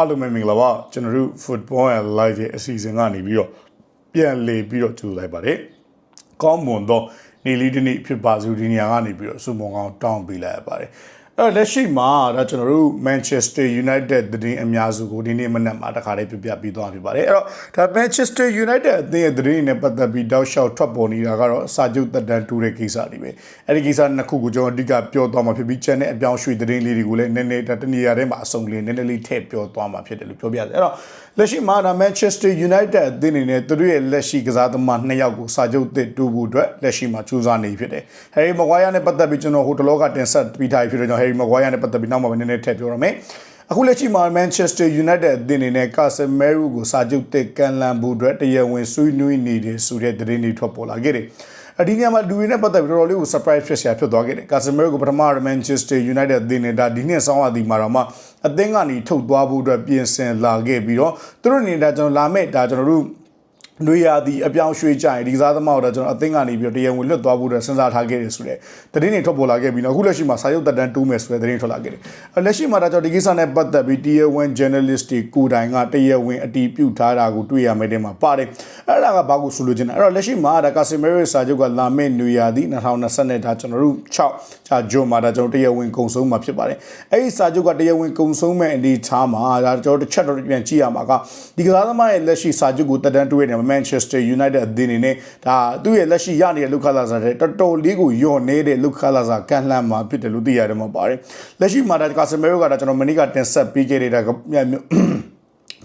အားလုံးပဲမင်္ဂလာပါကျွန်တော်တို့ football and live ရဲ့အစီအစဉ်ကနေပြီးတော့ပြန်လေပြီးတော့ကြိုလိုက်ပါတယ်ကောင်းမွန်တော့နေလေးဒီနေ့ဖြစ်ပါစုဒီနေရာကနေပြီးတော့စုမုံကောင်တောင်းပေးလိုက်ရပါတယ် အဲ့တော့လက်ရှိမှာဒါကျွန်တော်တို့ Manchester United သတင်းအများစုကိုဒီနေ့မနက်မှာတခါလေးပြပြပြီးသွားပြီပါတယ်အဲ့တော့ဒါ Manchester United အသင်းရဲ့သတင်းနဲ့ပတ်သက်ပြီးတောက်လျှောက်ထွက်ပေါ်နေတာကတော့စာချုပ်တက်တန်းတူတဲ့ကိစ္စတွေပဲအဲ့ဒီကိစ္စနှစ်ခုကိုကျွန်တော်အဓိကပြောသွားမှာဖြစ်ပြီး channel အပြောင်းရွှေ့သတင်းလေးတွေကိုလည်းနည်းနည်းတနေရာထဲမှာအစုံလေးနည်းနည်းလေးထည့်ပြောသွားမှာဖြစ်တယ်လို့ပြောပြတယ်အဲ့တော့လက်ရှိမှာဒါ Manchester United အသင်းအနေနဲ့သူတို့ရဲ့လက်ရှိကစားသမားနှစ်ယောက်ကိုစာချုပ်သစ်တူဖို့အတွက်လက်ရှိမှာကြိုးစားနေဖြစ်တယ်။ Harry Maguire နဲ့ပတ်သက်ပြီးကျွန်တော်ဟိုတလောကတင်ဆက်ပြီးထားပြီးဖြစ်တော့ Harry Maguire နဲ့ပတ်သက်ပြီးနောက်မှပဲနည်းနည်းထည့်ပြောရမယ်။အခုလက်ရှိမှာ Manchester United အသင်းအနေနဲ့ Casemiro ကိုစာချုပ်သစ်ကန်လန်ဖို့အတွက်တရားဝင်ဆွေးနွေးနေတယ်ဆိုတဲ့သတင်းတွေထွက်ပေါ်လာခဲ့တယ်။အဒီနေရာမှာလူတွေနဲ့ပတ်သက်ပြီးတော်တော်လေးကို surprise ဖြစ်စရာဖြစ်သွားခဲ့တယ်။ Casemiro ကိုပထမ Manchester United အသင်းနဲ့ဒါဒီနှစ်ဆောင်းအသီးမှာတော့မှအသင်းကနေထုတ်သွားဖို့အတွက်ပြင်ဆင်လာခဲ့ပြီးတော့သူတို့အနေနဲ့ကျွန်တော်လာမဲ့ဒါကျွန်တော်တို့ နွေရာသီအပြောင်းရွှေ့ကြရင်ဒီစားသမားတို့ကျွန်တော်အသင်းကနေပြီးတော့တရားဝင်လွတ်သွားဖို့အတွက်စဉ်းစားထားခဲ့တယ်ဆိုတဲ့သတင်းတွေထွက်ပေါ်လာခဲ့ပြီးတော့အခုလက်ရှိမှာစာရုပ်တက်တန်းတိုးမယ်ဆိုတဲ့သတင်းထွက်လာခဲ့တယ်။လက်ရှိမှာဒါကြောင့်ဒီကိစ္စနဲ့ပတ်သက်ပြီးတရားဝင် journalist တွေကိုယ်တိုင်ကတရားဝင်အတည်ပြုထားတာကိုတွေ့ရမယ်တဲ့မှာပါတယ်။အဲ့ဒါကဘာကိုဆိုလိုချင်လဲ။အဲ့တော့လက်ရှိမှာဒါကာစီမီရိုစာချုပ်ကလာမယ့်နွေရာသီ2020နဲ့ဒါကျွန်တော်တို့6ဂျာဂျွန်မှာဒါကျွန်တော်တရားဝင်ကုံဆုံးမှာဖြစ်ပါတယ်။အဲ့ဒီစာချုပ်ကတရားဝင်ကုံဆုံးမဲ့အနေထားမှာဒါကျွန်တော်တစ်ချက်တော့ပြန်ကြည့်ရမှာကဒီကစားသမားရဲ့လက်ရှိစာချုပ်ကိုတက်တန်းတွေ့နေမှာ Manchester United အသင်းအနေနဲ့ဒါသူ့ရဲ့လက်ရှိရနေတဲ့လုခလာစာတဲ့တော်တော်လေးကိုညော့နေတဲ့လုခလာစာကန်လှမ်းမှာဖြစ်တယ်လို့သိရတယ်မှာပါတယ်လက်ရှိမှာဒါကာစမီရိုကဒါကျွန်တော်မနေ့ကတင်ဆက်ပေးခဲ့တဲ့ဒါ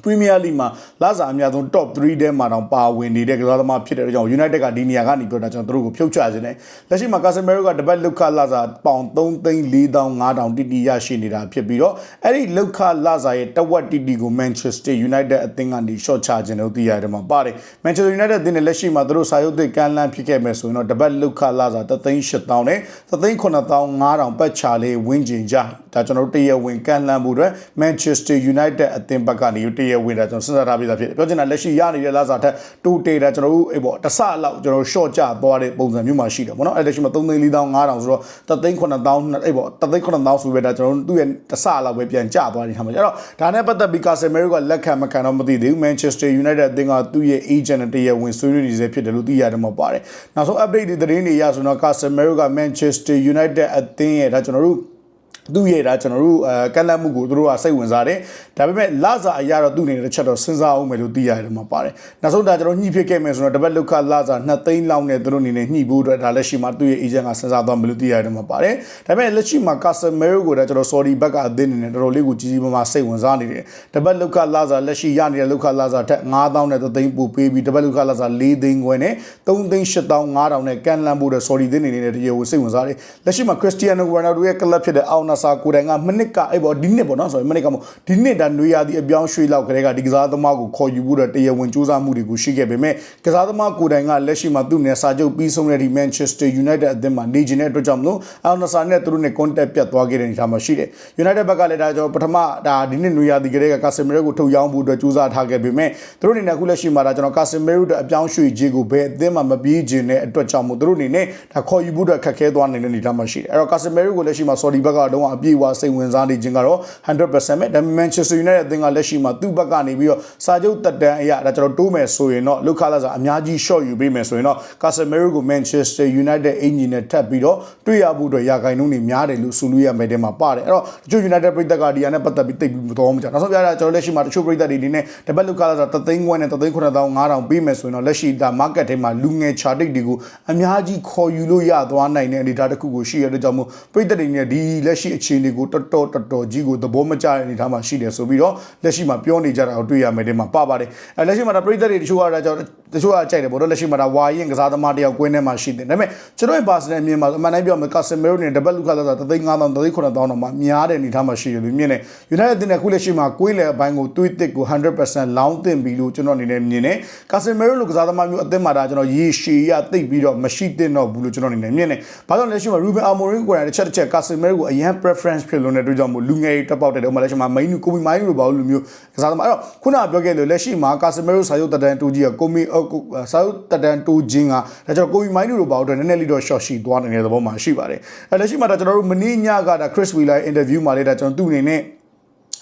ပရီးမီးယားလိမှာလာစာအများဆုံး top 3ထဲမှာတောင်ပါဝင်နေတဲ့ကစားသမားဖြစ်တဲ့ကြောင့် United ကဒီနေရာကနေပြောတာကျွန်တော်တို့ကိုဖြုတ်ချခြင်းနဲ့လက်ရှိမှာ Casemiro ကတပတ်လောက်ခလာစာပေါင်3သိန်း4,500တိတိရရှိနေတာဖြစ်ပြီးတော့အဲ့ဒီလောက်ခလာစာရဲ့တဝက်တိတိကို Manchester United အသင်းကနေ short ချခြင်းလို့သိရတယ်မှာပါတယ် Manchester United အသင်းနဲ့လက်ရှိမှာသူတို့စာရုပ်သစ်ကန်လန်းဖြစ်ခဲ့မယ်ဆိုရင်တော့တပတ်လောက်ခလာစာ3သိန်း8,000နဲ့3သိန်း9,500ပတ်ချလေးဝင်းကျင်ကြဒါကျွန်တော်တို့တရားဝင်ကန်လန်းဖို့အတွက် Manchester United အသင်းဘက်ကနေတရားဝင်တာကျွန်တော်စဉ်းစားထားပြီးသားဖြစ်တယ်ပြောချင်တာလက်ရှိရနေတဲ့လာစာထက်တိုးတေတာကျွန်တော်တို့အေးပေါ့တစ်ဆလောက်ကျွန်တော် short ကျသွားတဲ့ပုံစံမျိုးမှာရှိတယ်ပေါ့နော်အဲ့လက်ရှိမှာ3သိန်း4,500ဆိုတော့3သိန်း9,000အေးပေါ့3သိန်း9,000ဆိုပဲဒါကျွန်တော်တို့သူ့ရဲ့တစ်ဆလောက်ပဲပြန်ကျသွားနေတာမှာအဲ့တော့ဒါနဲ့ပတ်သက်ပြီး Casemiro ကလက်ခံမခံတော့မသိသေးဘူး Manchester United အသင်းကသူ့ရဲ့ agent နဲ့တရားဝင်ဆွေးနွေးနေစေဖြစ်တယ်လို့သိရတယ်မှာပါတယ်နောက်ဆုံး update တွေသတင်းတွေရဆိုတော့ Casemiro က Manchester United အသင်းရဲ့ဒါကျွန်တော်တို့ သူ့ရဲ့ဒါကျွန်တော်တို့အဲကန့်လန့်မှုကိုသူတို့ကစိတ်ဝင်စားတယ်ဒါပေမဲ့လစာအရာတော့သူ့အနေနဲ့တစ်ချက်တော့စဉ်းစားအောင်မယ်လို့သိရတယ်မှာပါတယ်နောက်ဆုံးဒါကျွန်တော်ညှိဖြစ်ခဲ့မယ်ဆိုတော့တပတ်လောက်ခလစာ2သိန်းလောက်နဲ့သူတို့အနေနဲ့ညှိဖို့အတွက်ဒါလက်ရှိမှာသူ့ရဲ့ agent ကစဉ်းစားသွားမယ်လို့သိရတယ်မှာပါတယ်ဒါပေမဲ့လက်ရှိမှာ Casemiro ကိုဒါကျွန်တော် sorry ဘက်ကအသင်းအနေနဲ့တော်တော်လေးကိုကြီးကြီးမားမားစိတ်ဝင်စားနေတယ်တပတ်လောက်ခလစာလက်ရှိရနေတဲ့လောက်ခလစာထက်9000နဲ့3သိန်းပိုပေးပြီးတပတ်လောက်ခလစာ4သိန်းခွဲနဲ့3သိန်း8500နဲ့ကန်လန့်ဖို့အတွက် sorry သင်းအနေနဲ့တရားဝင်စိတ်ဝင်စားတယ်လက်ရှိမှာ Cristiano Ronaldo ရဲ့ club ဖြစ်တဲ့အောက်နာဆာကိုတိုင်ကမနစ်ကအဲ့ပေါ့ဒီနှစ်ပေါ့နော် sorry မနစ်ကမဟုတ်ဒီနှစ်ဒါနွေရာသီအပြောင်းရွှေ့လောက်ကလေးကဒီကစားသမားကိုခေါ်ယူဖို့အတွက်တရားဝင်စူးစမ်းမှုတွေကိုရှိခဲ့ပေမဲ့ကစားသမားကိုတိုင်ကလက်ရှိမှာသူ့နဲ့စာချုပ်ပြီးဆုံးတဲ့ဒီ Manchester United အသင်းမှာနေကျင်တဲ့အတွက်ကြောင့်မလို့အောက်နာဆာနဲ့သူတို့နဲ့ contact ပြတ်သွားခဲ့တဲ့အနေအထားမှာရှိတယ် United ဘက်ကလည်းဒါကြောင့်ပထမဒါဒီနှစ်နွေရာသီကလေးက Casemiro ကိုထုတ်ရောင်းဖို့အတွက်စူးစမ်းထားခဲ့ပေမဲ့သူတို့အနေနဲ့အခုလက်ရှိမှာဒါကျွန်တော် Casemiro အတွက်အပြောင်းရွှေ့ခြင်းကိုဘယ်အသင်းမှာမပြေးခြင်းတဲ့အတွက်ကြောင့်မို့သူတို့အနေနဲ့ဒါခေါ်ယူဖို့အတွက်ခက်ခဲသွားနေတဲ့အနေအထားမှာရှိတယ်အဲ့တော့ Casemiro ကိုလက်ရှိမှာ Saudi ဘက်ကတော့အပြည့်အဝစိတ်ဝင်စားနေခြင်းကတော့100%ပဲဒါပေမဲ့ Manchester United အသင်းကလက်ရှိမှာသူ့ဘက်ကနေပြီးတော့စာချုပ်တက်တန်းအရာဒါကျွန်တော်တိုးမယ်ဆိုရင်တော့လုခလာစာအများကြီး short ယူပေးမယ်ဆိုရင်တော့ Casemiro ကို Manchester United အင်ဂျင်နဲ့ထပ်ပြီးတော့တွေ့ရဖို့အတွက်ရာဂိုင်နှုန်းတွေများတယ်လို့ဆိုလို့ရမယ်တဲ့မှာပါတယ်အဲ့တော့တချို့ United ပြည်သက်ကဒီအနဲ့ပတ်သက်ပြီးတိတ်ပြီးမတော်မှကြနောက်ဆုံးပြရတာကျွန်တော်လက်ရှိမှာတချို့ပြည်သက်တွေဒီနေ့တပတ်လုခလာစာတသိန်းခွဲနဲ့တသိန်း9500ပေးမယ်ဆိုရင်တော့လက်ရှိဒါ market ထဲမှာလူငယ် chart တွေကိုအများကြီးခေါ်ယူလို့ရသွားနိုင်တဲ့အနေအထားတစ်ခုကိုရှိရတဲ့ကြောင့်မို့ပြည်သက်တွေနဲ့ဒီလက်ရှိအခြေအနေကိုတော်တော်တော်တော်ကြီးကိုသဘောမကျတဲ့အနေအထားမှာရှိတယ်ဆိုပြီးတော့လက်ရှိမှာပြောနေကြတာကိုတွေ့ရမယ်တဲ့မှာပါပါတယ်အဲလက်ရှိမှာဒါပြည်သက်တွေတချို့ကကြောင့်တချို့ကကြိုက်တယ်ပေါ့နော်လက်ရှိမှာဒါဝါရင်ကစားသမားတယောက်ကွင်းထဲမှာရှိတယ်ဒါပေမဲ့ကျွန်တော်ရဲ့ personal အမြင်မှာအမှန်တိုင်းပြောမယ် Casemiro နဲ့ double လုခလာစာ3သိန်း5000 3သိန်း9000တောင်မှများတဲ့အနေအထားမှာရှိတယ်လို့မြင်တယ် United တင်တဲ့ခုလက်ရှိမှာကွင်းလေအပိုင်းကိုတွေးတစ်ကို100%လောင်းတင်ပြီလို့ကျွန်တော်အနေနဲ့မြင်တယ် Casemiro လို့ကစားသမားမျိုးအသင်းမှာဒါကျွန်တော်ရေရှည်ရသိပ်ပြီးတော့မရှိသင့်တော့ဘူးလို့ကျွန်တော်အနေနဲ့မြင်တယ်ဘာကြောင့်လဲရှိမှာ Ruben Amorim ကိုယ်တိုင်တစ်ချက်တစ်ချက် Casemiro ကိုအရင် preference ဖြစ်လို့တဲ့အတွက်ကြောင့်မို့လူငယ်တွေတက်ပေါက်တဲ့တော့မှလက်ရှိမှာ main ကိုမီမိုင်းလိုပါလို့မျိုးကစားသမားအဲ့တော့ခုနကပြောခဲ့လို့လက်ရှိမှာ Casemiro စာရုပ်တတန်တူကြီးကကိုမီစာရုပ်တတန်တူချင်းကဒါကြောင့်ကိုမီမိုင်းလိုပါတော့နည်းနည်းလေးတော့ short ရှိသွားနေတဲ့သဘောမှာရှိပါတယ်အဲ့လက်ရှိမှာဒါကျွန်တော်တို့မင်းညကဒါ Chris Wheeler interview မှာလေးဒါကျွန်တော်သူ့အနေနဲ့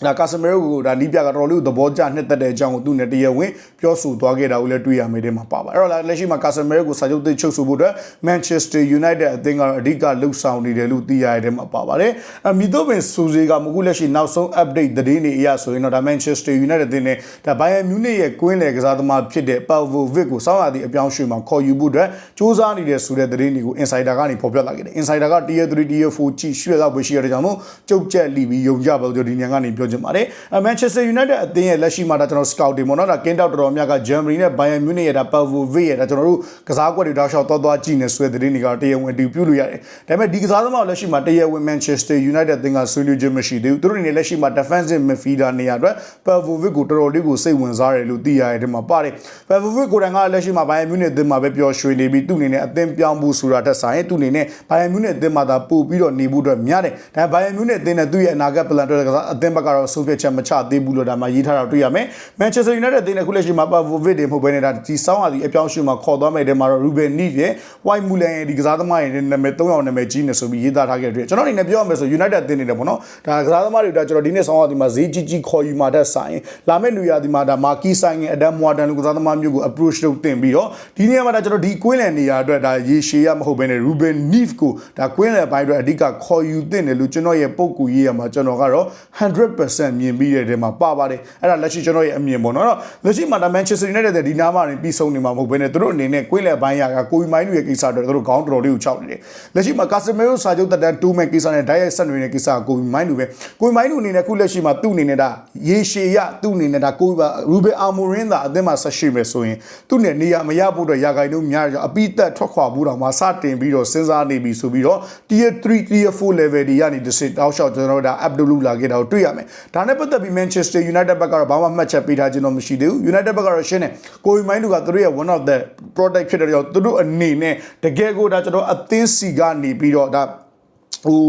ဒါကာစမီရိုကိုဒါနီးပြကတော်တော်လေးကိုသဘောကျနှစ်သက်တဲ့အကြောင်းကိုသူနဲ့တရားဝင်ပြောဆိုသွားခဲ့တာကိုလည်းတွေ့ရမယ်တဲ့မှာပါပါအဲ့တော့လက်ရှိမှာကာစမီရိုကိုစာချုပ်သစ်ချုပ်ဆိုဖို့အတွက် Manchester United အသင်းကတော့အဓိကလှုပ်ဆောင်နေတယ်လို့သိရတဲ့မှာပါပါတယ်အမီတိုပင်စူဇေကမခုလက်ရှိနောက်ဆုံး update သတင်းတွေအရဆိုရင်တော့ဒါ Manchester United အသင်းနဲ့ဒါ Bayern Munich ရဲ့ကွင်းလယ်ကစားသမားဖြစ်တဲ့ Pavlovic ကိုစောင့်ရသည့်အပြောင်းရွှေ့မှာခေါ်ယူဖို့အတွက်စူးစမ်းနေတဲ့ဆိုတဲ့သတင်းတွေကို Insider ကနေဖော်ပြလာခဲ့တယ် Insider က Tier 3 Tier 4ကြည့်ရွှေ့လောက်ပဲရှိရတဲ့ကြောင့်မို့ကြုတ်ကြက်လီပြီးယုံကြပါလို့ဒီညကနေပြောချင်ပါတယ်အဲ Manchester United အသင်းရဲ့လက်ရှိမှာဒါကျွန်တော် scouting ပေါ့နော်ဒါကင်းတောက်တော်တော်များက Germany နဲ့ Bayern Munich ရဲ့ဒါ Pavlovic ရဲ့ဒါကျွန်တော်တို့ကစားကွက်တွေတောက်လျှောက်သွားသွားကြည့်နေဆိုတဲ့သတင်းတွေကတော့တရားဝင်အတည်ပြုလို့ရတယ်ဒါပေမဲ့ဒီကစားသမားကိုလက်ရှိမှာတရားဝင် Manchester United အသင်းကဆွေးနွေးခြင်းမရှိသေးဘူးသူတို့အနေနဲ့လက်ရှိမှာ defensive midfielder နေရာအတွက် Pavlovic ကိုတော်တော်လေးကိုစိတ်ဝင်စားတယ်လို့သိရတယ်ဒီမှာပါတယ် Pavlovic ကိုယ်တိုင်ကလက်ရှိမှာ Bayern Munich အသင်းမှာပဲပျော်ရွှင်နေပြီးသူ့အနေနဲ့အသင်းပြောင်းဖို့ဆိုတာတက်ဆိုင်သူ့အနေနဲ့ Bayern Munich အသင်းမှာသာပို့ပြီးတော့နေဖို့အတွက်များတယ်ဒါ Bayern Munich အသင်းနဲ့သူ့ရဲ့အနာဂတ် plan တွေကစားအသင်းဘက်ကတော့ဆုံးဖြတ်ချက်မချသေးဘူးလို့ဒါမှရေးထားတာတွေ့ရမယ် Manchester United အသင်းနဲ့ခုလက်ရှိမှာ Pavlovic တွေမဟုတ်ဘဲနဲ့ဒါဒီစောင်းရသည်အပြောင်းအရွှေ့မှာခေါ်သွားမယ်တဲ့မှာတော့ Ruben Neves ရဲ့ White Mulan ရဲ့ဒီကစားသမားရဲ့နာမည်၃ယောက်နာမည်ကြီးနေဆိုပြီးရေးသားထားခဲ့တဲ့အတွက်ကျွန်တော်အနေနဲ့ပြောရမယ်ဆို United အသင်းနေတယ်ပေါ့နော်ဒါကစားသမားတွေဒါကျွန်တော်ဒီနေ့စောင်းရသည်မှာဈေးကြီးကြီးခေါ်ယူมาတဲ့ဆိုင်လာမယ့်လူရသည်မှာဒါမာကီဆိုင်ရဲ့အဒမ်မွာတန်လူကစားသမားမျိုးကို approach လုပ်တင်ပြီးတော့ဒီနေရာမှာဒါကျွန်တော်ဒီကွင်းလယ်နေရာအတွက်ဒါရေရှည်ရမဟုတ်ဘဲနဲ့ Ruben Neves ကိုဒါကွင်းလယ်ပိုင်းအတွက်အဓိကခေါ်ယူတင်တယ်လို့ကျွန်တော်ရဲ့ပုံကူရေးရမှာကျွန်တော်ကတော့100%မြင်ပြီးတဲ့တဲမှာပါပါတယ်အဲ့ဒါလက်ရှိကျွန်တော်ရဲ့အမြင်ပေါ့နော်အဲ့တော့လက်ရှိမှာဒါ Manchester United တဲ့ဒီနားမှာနေပြီးဆုံးနေမှာမဟုတ်ဘဲနဲ့သူတို့အနေနဲ့ကွင်းလယ်ပိုင်းရာကကိုဝီမိုင်းတို့ရဲ့ကိစ္စအတွက်သူတို့ခေါင်းတော်တော်လေးကိုခြောက်နေတယ်လက်ရှိမှာ Casemiro စာချုပ်တက်တန်း2မဲ့ကိစ္စနဲ့ဓာတ်ရိုက်ဆက်နွယ်နေတဲ့ကိစ္စကိုဝီမိုင်းတို့ပဲကိုဝီမိုင်းတို့အနေနဲ့ခုလက်ရှိမှာသူ့အနေနဲ့ဒါရေရှည်ရသူ့အနေနဲ့ဒါကိုဝီရူဘယ်အာမိုရင်သာအသင်းမှာဆက်ရှိမယ်ဆိုရင်သူ့နဲ့နေရာမရဖို့အတွက်ရာဂိုင်တို့များကြအပိသက်ထွက်ခွာဖို့တော့မှစတင်ပြီးတော့စဉ်းစားနေပြီဆိုပြီးတော့ tier 3 tier 4 level တွေကနေတစ်စစ်တောက်လျှောက်ကျွန်တော်တို့ဒါ absolute လာခဲ့တာကိုတွေ့ရမယ်ဒါနဲ့ပတ်သက်ပြီး Manchester United ဘက်ကတော့ဘာမှမှတ်ချက်ပေးထားခြင်းတော့မရှိသေးဘူး United ဘက်ကတော့ရှင်းတယ်ကိုဝီမိုင်းတို့ကသူတို့ရဲ့ one of the product ဖြစ်တဲ့ကြောင့်သူတို့အနေနဲ့တကယ်ကိုဒါကျွန်တော်အသင်းစီကနေပြီးတော့ဒါ ဟို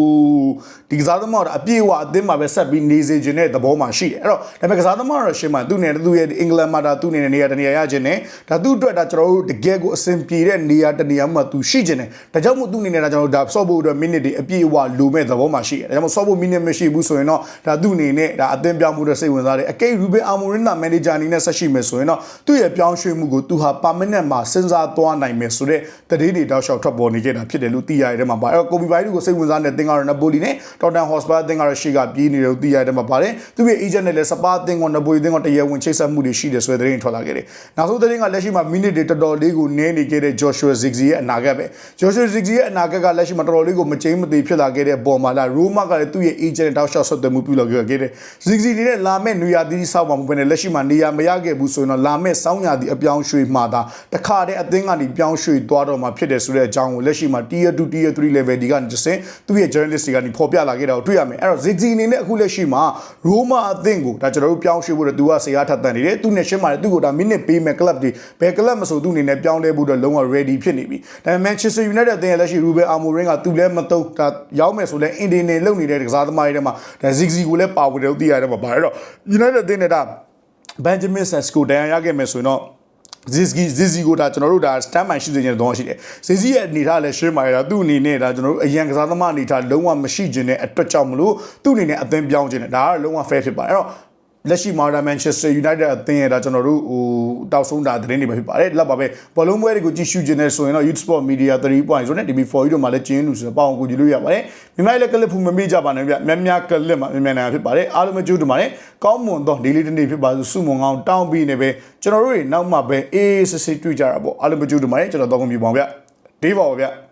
ဒီကစားသမားတော့အပြည့်အဝအသင်းမှာပဲဆက်ပြီးနေစေခြင်းတဲ့သဘောမှာရှိတယ်အဲ့တော့ဒါပေမဲ့ကစားသမားတော့ရှင်းမှာသူ့နဲ့သူ့ရဲ့အင်္ဂလန်မှာဒါသူ့အနေနဲ့နေရာတနေရာရခြင်းနဲ့ဒါသူ့အတွက်ဒါကျွန်တော်တို့တကယ်ကိုအဆင်ပြေတဲ့နေရာတနေရာမှာသူရှိခြင်းနဲ့ဒါကြောင့်မို့သူ့အနေနဲ့ဒါကျွန်တော်တို့ဒါဆော့ဖို့အတွက်မိနစ်တွေအပြည့်အဝလိုမဲ့သဘောမှာရှိတယ်ဒါကြောင့်မို့ဆော့ဖို့မိနစ်မရှိဘူးဆိုရင်တော့ဒါသူ့အနေနဲ့ဒါအသင်းပြောင်းမှုတဲ့စိတ်ဝင်စားတယ်အကိတ်ရူဘင်အာမိုရင်နာမန်နေဂျာအနေနဲ့ဆက်ရှိမယ်ဆိုရင်တော့သူ့ရဲ့ပြောင်းရွှေ့မှုကိုသူဟာ permanent မှာစဉ်းစားသွားနိုင်မယ်ဆိုတဲ့တတိတွေတောက်လျှောက်ထွက်ပေါ်နေခဲ့တာဖြစ်တယ်လို့သိရတဲ့မှာပါအဲ့တော့ကိုဘီဘိုင်တို့ကိုစိတ်ဝင်စားတဲ့သင်ကတော့နပိုလီနဲ့တော်တန်ဟော့စပါအသင်းကတော့ရှေ့ကပြေးနေတယ်လို့သိရတဲ့မှာပါတယ်သူ့ရဲ့ agent နဲ့လည်းစပါအသင်းကနပိုလီအသင်းကတရားဝင်ချိတ်ဆက်မှုတွေရှိတယ်ဆိုတဲ့သတင်းထွက်လာခဲ့တယ်နောက်ဆုံးသတင်းကလက်ရှိမှာမိနစ်တွေတော်တော်လေးကိုနည်းနေခဲ့တဲ့ Joshua Ziggy ရဲ့အနာဂတ်ပဲ Joshua Ziggy ရဲ့အနာဂတ်ကလက်ရှိမှာတော်တော်လေးကိုမကျိန်းမသေးဖြစ်လာခဲ့တဲ့ပေါ်မှာလာရိုးမကလည်းသူ့ရဲ့ agent နဲ့တောက်လျှောက်ဆက်သွယ်မှုပြုလုပ်ခဲ့တဲ့ Ziggy နေတဲ့လာမဲ့နွေရာသီးဆောက်ပါမှုပဲနဲ့လက်ရှိမှာနေရာမရခဲ့ဘူးဆိုရင်တော့လာမဲ့စောင်းရာသီအပြောင်းရွှေ့မှာဒါတခါတည်းအသင်းကနေပြောင်းရွှေ့သွားတော့မှာဖြစ်တယ်ဆိုတဲ့အကြောင်းကိုလက်ရှိမှာ tier 2 tier 3 level ဒီကနေတစ်ဆင့်သူ့ရဲ့ journalist တွေကနေဖော်ပြလာခဲ့တာကိုတွေ့ရမယ်အဲ့တော့ Ziggy အနေနဲ့အခုလက်ရှိမှာရိုးမအသင်းကိုဒါကျွန်တော်တို့ပြောင်းရွှေ့ဖို့တော့သူကဆရာထပ်တန်နေတယ်သူနဲ့ရှင်းပါတယ်သူ့ကိုဒါ minute ပေးမယ် club တွေဘယ် club မဆိုသူ့အနေနဲ့ပြောင်းလဲဖို့တော့လုံးဝ ready ဖြစ်နေပြီဒါပေမဲ့ Manchester United အသင်းရဲ့လက်ရှိ Ruben Amorim ကသူလည်းမတုတ်ဒါရောက်မယ်ဆိုလဲ Indian လုံနေတဲ့ကစားသမားတွေထဲမှာဒါ Ziggy ကိုလည်းပါဝင်တယ်လို့သိရတယ်မှာပါအဲ့တော့ United အသင်းနဲ့ဒါ Benjamin Sesko တန်ရာရခဲ့မယ်ဆိုရင်တော့ ဇီဇီဇီဇီကိုဒါကျွန်တော်တို့ဒါ stand by ရှိစေခြင်းတော့ရှိတယ်ဇီဇီရဲ့အနေထားလည်းရှင်းပါရတာသူ့အနေနဲ့ဒါကျွန်တော်တို့အရန်ကစားသမားအနေထားလုံးဝမရှိခြင်းတဲ့အတွက်ကြောင့်မလို့သူ့အနေနဲ့အသင်းပြောင်းခြင်းတဲ့ဒါကတော့လုံးဝ fair ဖြစ်ပါတယ်အဲ့တော့ လက်ရှိမှာဒါ Manchester United အသင်းရဲ့ဒါကျွန်တော်တို့ဟိုတောက်ဆုံးတာသတင်းတွေပဲဖြစ်ပါတယ်လက်ပါပဲဘောလုံးပွဲတွေကိုကြည့်ရှုခြင်းနဲ့ဆိုရင်တော့ Youth Sport Media 3.0နဲ့ TV4 တို့မှာလည်းကျင်းလို့ဆိုတော့ပေါအောင်ကိုကြည့်လို့ရပါတယ်မြန်မာလည်းကလစ်ဖူမမေ့ကြပါနဲ့ဗျများများကလစ်မှာမြန်မြန်ဖြစ်ပါတယ်အားလုံးမကြိုးတူပါတယ်ကောင်းမွန်သော daily တစ်နေ့ဖြစ်ပါစို့စုမွန်ကောင်းတောင်းပြီးနေပဲကျွန်တော်တို့တွေနောက်မှပဲအေးအေးဆေးဆေးတွေ့ကြတာပေါ့အားလုံးမကြိုးတူပါတယ်ကျွန်တော်တော့ကုန်ပြပါအောင်ဗျဒေးပါပါဗျ